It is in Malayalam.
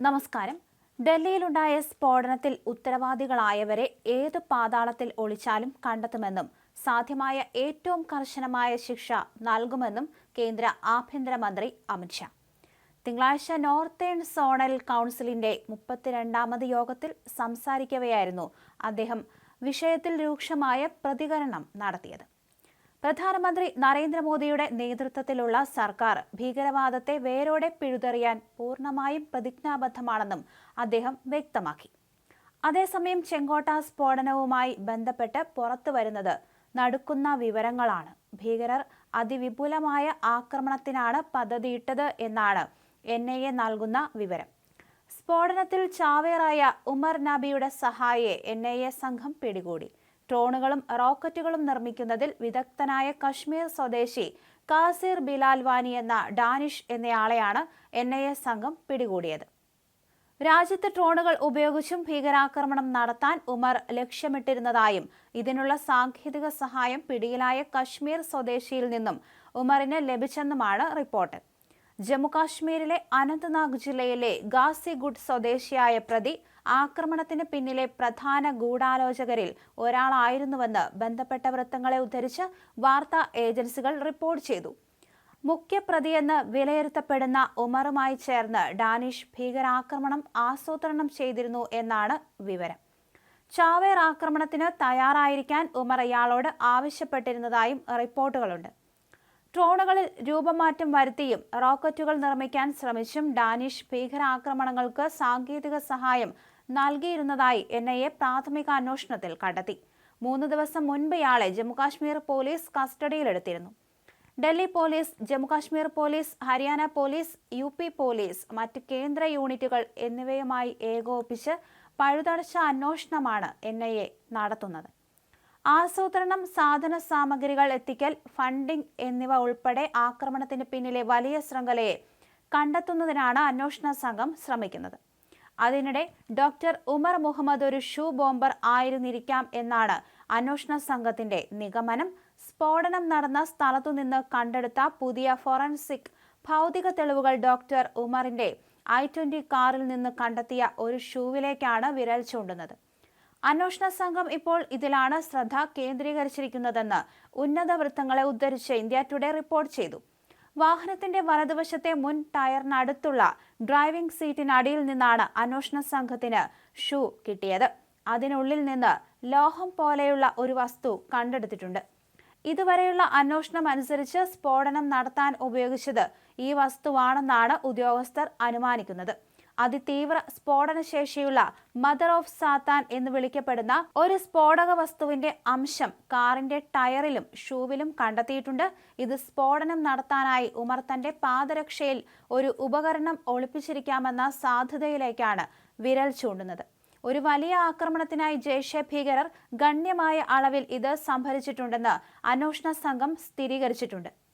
നമസ്കാരം. ഡൽഹിയിലുണ്ടായ സ്ഫോടനത്തിൽ ഉത്തരവാദികളായവരെ ഏത് പാതാളത്തിൽ ഒളിച്ചാലും കണ്ടെത്തുമെന്നും സാധ്യമായ ഏറ്റവും കർശനമായ ശിക്ഷ നൽകുമെന്നും കേന്ദ്ര ആഭ്യന്തരമന്ത്രി അമിത്ഷാ തിങ്കളാഴ്ച നോർത്തേൺ സോണൽ കൗൺസിലിന്റെ മുപ്പത്തിരണ്ടാമത് യോഗത്തിൽ സംസാരിക്കവെയായിരുന്നു അദ്ദേഹം വിഷയത്തിൽ രൂക്ഷമായ പ്രതികരണം നടത്തിയത്. പ്രധാനമന്ത്രി നരേന്ദ്രമോദിയുടെ നേതൃത്വത്തിലുള്ള സർക്കാർ ഭീകരവാദത്തെ വേരോടെ പിഴുതെറിയാൻ പൂർണമായും പ്രതിജ്ഞാബദ്ധമാണെന്നും അദ്ദേഹം വ്യക്തമാക്കി. അതേസമയം ചെങ്കോട്ട സ്ഫോടനവുമായി ബന്ധപ്പെട്ട് പുറത്തു വരുന്നത് നടുക്കുന്ന വിവരങ്ങളാണ്. ഭീകരർ അതിവിപുലമായ ആക്രമണത്തിനാണ് പദ്ധതിയിട്ടത് എന്നാണ് എൻ ഐ എ നൽകുന്ന വിവരം. സ്ഫോടനത്തിൽ ചാവേറായ ഉമർ നബിയുടെ സഹായിയെ എൻ ഐ എ സംഘം പിടികൂടി. ഡ്രോണുകളും റോക്കറ്റുകളും നിർമ്മിക്കുന്നതിൽ വിദഗ്ധനായ കശ്മീർ സ്വദേശി കാസിർ ബിലാൽവാനി എന്ന ഡാനിഷ് എന്നയാളെയാണ് എൻ ഐ എ സംഘം പിടികൂടിയത്. രാജ്യത്ത് ഡ്രോണുകൾ ഉപയോഗിച്ചും ഭീകരാക്രമണം നടത്താൻ ഉമർ ലക്ഷ്യമിട്ടിരുന്നതായും ഇതിനുള്ള സാങ്കേതിക സഹായം പിടിയിലായ കശ്മീർ സ്വദേശിയിൽ നിന്നും ഉമറിന് ലഭിച്ചെന്നുമാണ് റിപ്പോർട്ട്. ജമ്മുകാശ്മീരിലെ അനന്ത്നാഗ് ജില്ലയിലെ ഗാസിഗുഡ് സ്വദേശിയായ പ്രതി ആക്രമണത്തിന് പിന്നിലെ പ്രധാന ഗൂഢാലോചകരിൽ ഒരാളായിരുന്നുവെന്ന് ബന്ധപ്പെട്ട വൃത്തങ്ങളെ ഉദ്ധരിച്ച് വാർത്താ ഏജൻസികൾ റിപ്പോർട്ട് ചെയ്തു. മുഖ്യപ്രതിയെന്ന് വിലയിരുത്തപ്പെടുന്ന ഉമറുമായി ചേർന്ന് ഡാനിഷ് ഭീകരാക്രമണം ആസൂത്രണം ചെയ്തിരുന്നു എന്നാണ് വിവരം. ചാവേർ ആക്രമണത്തിന് തയ്യാറായിരിക്കാൻ ഉമർ ഇയാളോട് ആവശ്യപ്പെട്ടിരുന്നതായും റിപ്പോർട്ടുകളുണ്ട്. ഡ്രോണുകളിൽ രൂപമാറ്റം വരുത്തിയും റോക്കറ്റുകൾ നിർമ്മിക്കാൻ ശ്രമിച്ചും ഡാനിഷ് ഭീകരാക്രമണങ്ങൾക്ക് സാങ്കേതിക സഹായം നൽകിയിരുന്നതായി എൻ ഐ എ പ്രാഥമിക അന്വേഷണത്തിൽ കണ്ടെത്തി. മൂന്ന് ദിവസം മുൻപ് ഇയാളെ Jammu Kashmir police കസ്റ്റഡിയിലെടുത്തിരുന്നു. Delhi police Jammu Kashmir police Haryana police U P police മറ്റ് കേന്ദ്ര യൂണിറ്റുകൾ എന്നിവയുമായി ഏകോപിച്ച് പഴുതടച്ച അന്വേഷണമാണ് എൻ നടത്തുന്നത്. ആസൂത്രണം സാധന സാമഗ്രികൾ എത്തിക്കൽ ഫണ്ടിംഗ് എന്നിവ ഉൾപ്പെടെ ആക്രമണത്തിന് പിന്നിലെ വലിയ ശൃംഖലയെ കണ്ടെത്തുന്നതിനാണ് അന്വേഷണ സംഘം ശ്രമിക്കുന്നത്. അതിനിടെ ഡോക്ടർ ഉമർ മുഹമ്മദ് ഒരു ഷൂ ബോംബർ ആയിരുന്നിരിക്കാം എന്നാണ് അന്വേഷണ സംഘത്തിന്റെ നിഗമനം. സ്ഫോടനം നടന്ന സ്ഥലത്തുനിന്ന് കണ്ടെടുത്ത പുതിയ ഫോറൻസിക് ഭൗതിക തെളിവുകൾ ഡോക്ടർ ഉമറിന്റെ ഐ ട്വന്റി കാറിൽ നിന്ന് കണ്ടെത്തിയ ഒരു ഷൂവിലേക്കാണ് വിരൽ ചൂണ്ടുന്നത്. അന്വേഷണ സംഘം ഇപ്പോൾ ഇതിലാണ് ശ്രദ്ധ കേന്ദ്രീകരിച്ചിരിക്കുന്നതെന്ന് ഉന്നത വൃത്തങ്ങളെ ഉദ്ധരിച്ച് ഇന്ത്യ ടുഡേ റിപ്പോർട്ട് ചെയ്തു. വാഹനത്തിന്റെ വലതുവശത്തെ മുൻ ടയറിനടുത്തുള്ള ഡ്രൈവിംഗ് സീറ്റിനടിയിൽ നിന്നാണ് അന്വേഷണ സംഘത്തിന് ഷൂ കിട്ടിയത്. അതിനുള്ളിൽ നിന്ന് ലോഹം പോലെയുള്ള ഒരു വസ്തു കണ്ടെടുത്തിട്ടുണ്ട്. ഇതുവരെയുള്ള അന്വേഷണം അനുസരിച്ച് സ്ഫോടനം നടത്താൻ ഉപയോഗിച്ചത് ഈ വസ്തുവാണെന്നാണ് ഉദ്യോഗസ്ഥർ അനുമാനിക്കുന്നത്. അതിതീവ്ര സ്ഫോടനശേഷിയുള്ള മദർ ഓഫ് സാത്താൻ എന്ന് വിളിക്കപ്പെടുന്ന ഒരു സ്ഫോടക വസ്തുവിന്റെ അംശം കാറിന്റെ ടയറിലും ഷൂവിലും കണ്ടെത്തിയിട്ടുണ്ട്. ഇത് സ്ഫോടനം നടത്താനായി ഉമർ തന്റെ പാദരക്ഷയിൽ ഒരു ഉപകരണം ഒളിപ്പിച്ചിരിക്കാമെന്ന സാധ്യതയിലേക്കാണ് വിരൽ ചൂണ്ടുന്നത്. ഒരു വലിയ ആക്രമണത്തിനായി ജയ്ഷെ ഭീകരർ ഗണ്യമായ അളവിൽ ഇത് സംഭരിച്ചിട്ടുണ്ടെന്ന് അന്വേഷണ സംഘം സ്ഥിരീകരിച്ചിട്ടുണ്ട്.